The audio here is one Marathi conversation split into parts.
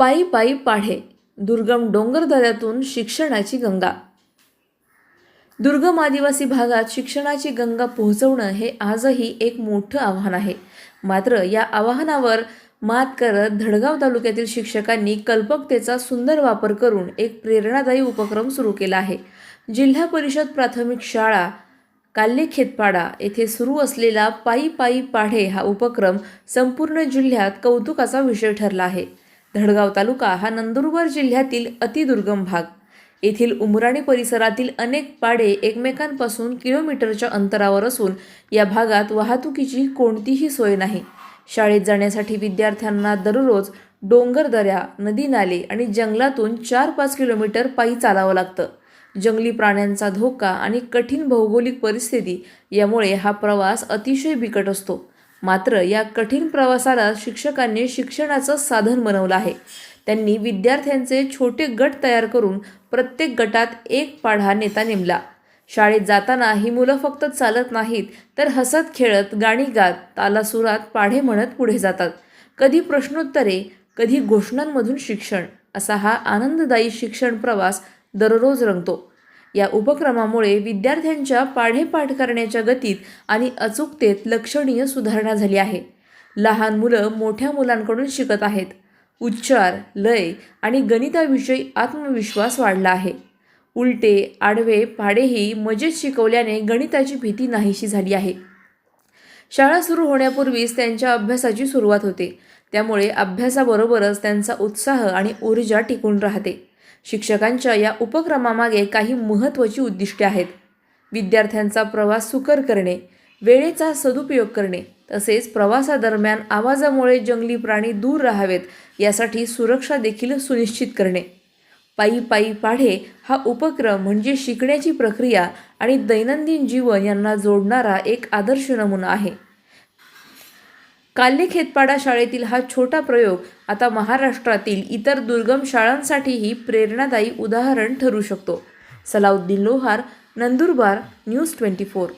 पायी पायी पाढे. दुर्गम डोंगरदऱ्यातून शिक्षणाची गंगा. दुर्गम आदिवासी भागात शिक्षणाची गंगा पोहोचवणं हे आजही एक मोठं आव्हान आहे. मात्र या आव्हानावर मात करत धडगाव तालुक्यातील शिक्षकांनी कल्पकतेचा सुंदर वापर करून एक प्रेरणादायी उपक्रम सुरू केला आहे. जिल्हा परिषद प्राथमिक शाळा काल्ले खेतपाडा येथे सुरू असलेला पायी पायी पाढे हा उपक्रम संपूर्ण जिल्ह्यात कौतुकाचा विषय ठरला आहे. धडगाव तालुका हा नंदुरबार जिल्ह्यातील अतिदुर्गम भाग. येथील उमराणी परिसरातील अनेक पाडे एकमेकांपासून किलोमीटरच्या अंतरावर असून या भागात वाहतुकीची कोणतीही सोय नाही. शाळेत जाण्यासाठी विद्यार्थ्यांना दररोज डोंगरदऱ्या नदी नाले आणि जंगलातून चार पाच किलोमीटर पायी चालावं लागतं. जंगली प्राण्यांचा धोका आणि कठीण भौगोलिक परिस्थिती यामुळे हा प्रवास अतिशय बिकट असतो. मात्र या कठीण प्रवासाला शिक्षकांनी शिक्षणाचं साधन बनवलं आहे. त्यांनी विद्यार्थ्यांचे छोटे गट तयार करून प्रत्येक गटात एक पाढा नेता नेमला. शाळेत जाताना ही मुलं फक्त चालत नाहीत तर हसत खेळत गाणी गात तालासुरात पाढे म्हणत पुढे जातात. कधी प्रश्नोत्तरे कधी घोषणांमधून शिक्षण असा हा आनंददायी शिक्षण प्रवास दररोज रंगतो. या उपक्रमामुळे विद्यार्थ्यांच्या पाढेपाठ करण्याच्या गतीत आणि अचूकतेत लक्षणीय सुधारणा झाली आहे. लहान मुलं मोठ्या मुलांकडून शिकत आहेत. उच्चार लय आणि गणिताविषयी आत्मविश्वास वाढला आहे. उलटे आडवे पाडेही मजेत शिकवल्याने गणिताची भीती नाहीशी झाली आहे. शाळा सुरू होण्यापूर्वीच त्यांच्या अभ्यासाची सुरुवात होते. त्यामुळे अभ्यासाबरोबरच त्यांचा उत्साह आणि ऊर्जा टिकून राहते. शिक्षकांच्या या उपक्रमामागे काही महत्त्वाची उद्दिष्टे आहेत. विद्यार्थ्यांचा प्रवास सुकर करणे वेळेचा सदुपयोग करणे तसेच प्रवासादरम्यान आवाजामुळे जंगली प्राणी दूर राहावेत यासाठी सुरक्षा देखील सुनिश्चित करणे. पायी पायी पाढे हा उपक्रम म्हणजे शिकण्याची प्रक्रिया आणि दैनंदिन जीवन यांना जोडणारा एक आदर्श नमुना आहे. काल्ले खेतपाडा शाळेतील हा छोटा प्रयोग आता महाराष्ट्रातील इतर दुर्गम शाळांसाठीही प्रेरणादायी उदाहरण ठरू शकतो. Salauddin Lohar Nandurbar news twenty four.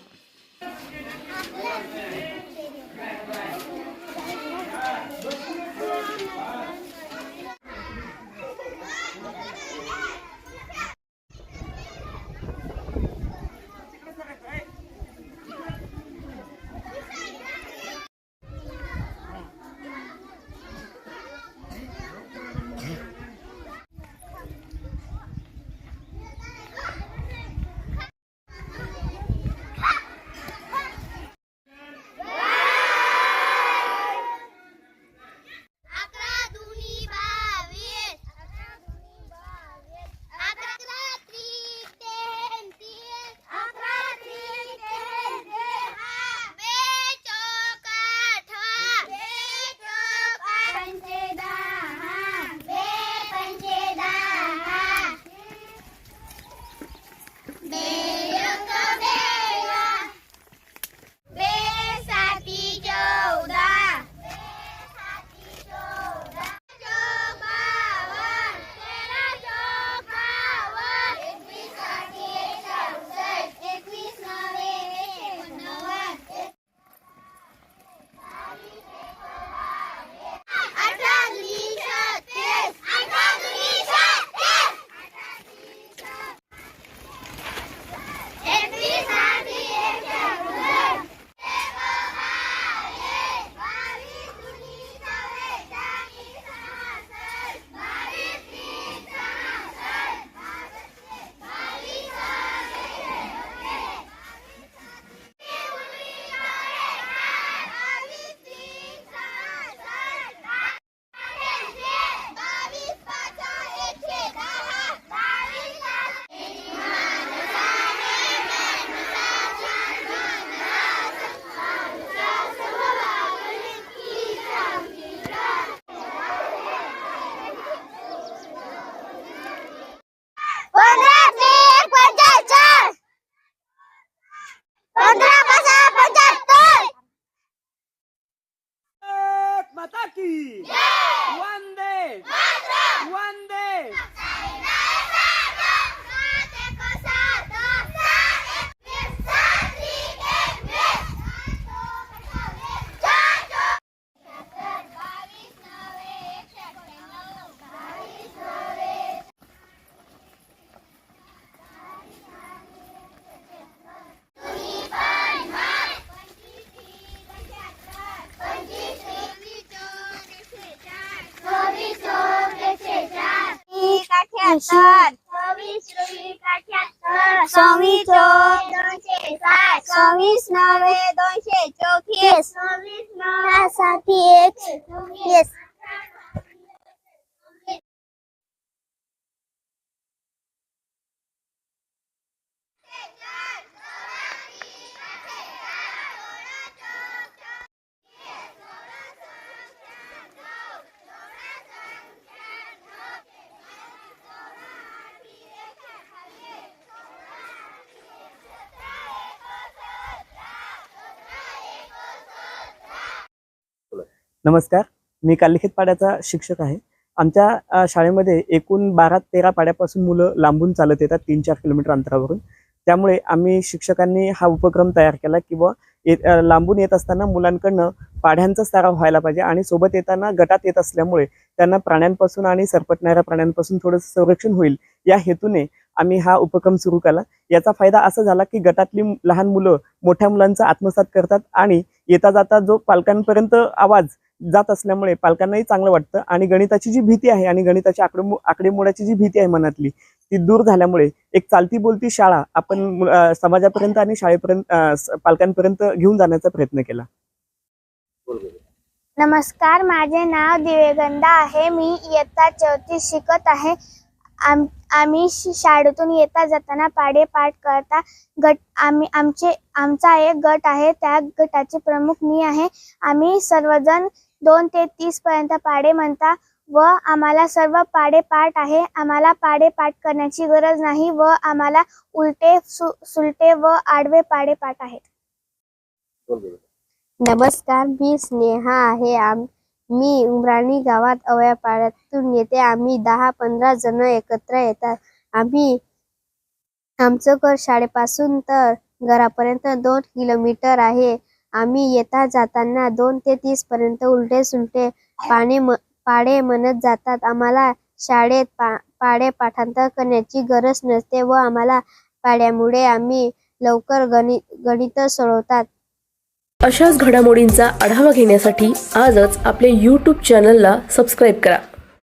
One ऐंशी सव्वीस दोनशे साठ. सव्वीस नव्वे दोनशे चौतीससाठी एक. नमस्कार. मी कालिखित पाड्याचा शिक्षक आहे. आमच्या शाळेमध्ये एकूण बारा तेरा पाड्यापासून मुलं लांबून चालत येतात तीन चार किलोमीटर अंतरावरून. त्यामुळे आम्ही शिक्षकांनी हा उपक्रम तयार केला किंवा ये- लांबून येत असताना मुलांकडनं पाढ्यांचा सराव व्हायला पाहिजे आणि सोबत येताना गटात येत असल्यामुळे त्यांना प्राण्यांपासून आणि सरपटणाऱ्या प्राण्यांपासून थोडंसं संरक्षण होईल. या हेतूने आम्ही हा उपक्रम सुरू केला. याचा फायदा असा झाला की गटातली लहान मुलं मोठ्या मुलांचा आत्मसात करतात आणि येता जाता जो पालकांपर्यंत आवाज जात असल्यामुळे पालकांनाही चांगलं वाटतं. आणि गणिताची जी भीती आहे आणि गणिताची आकडेमो आकडेमोडाची जी भीती आहे मनातली ती दूर झाल्यामुळे एक चालती बोलती शाळा आपण समाजापर्यंत आणि शाळेपर्यंत पालकांपर्यंत घेऊन जाण्याचा प्रयत्न केला. नमस्कार माझे नाव दिव्यगंधा आहे. मी इयत्ता चौथी शिकत आहे. आम आम्ही शाळेतून येता जाताना पाडे पाठ करता गट आम्ही आमचे आमचा एक गट आहे. त्या गटाचे प्रमुख मी आहे. आम्ही सर्वजण दोन ते तीस पर्यंत पाडे म्हणता व आम्हाला सर्व पाडे पाठ आहे. आम्हाला पाडे पाठ करण्याची गरज नाही व आम्हाला उलटे सु सुलटे व आडवे पाडे पाठ आहेत. नमस्कार मी स्नेहा आहे. आम मी उमराणी गावात अवया पाड्यातून येते. आम्ही दहा पंधरा जण एकत्र येतात. आम्ही आमचं घर शाळेपासून तर घरापर्यंत दोन किलोमीटर आहे. आम्ही येता जाताना दोन ते तीस पर्यंत उलटे सुलटे पाणे म पाडे म्हणत जातात. आम्हाला शाळेत पा पाडे पाठांतर करण्याची गरज नसते व आम्हाला पाड्यामुळे आम्ही लवकर गणित गणित सोडवतात. अशाच घडामोडींचा आढावा घेण्यासाठी आजच आपल्या यूट्यूब चॅनलला सबस्क्राईब करा.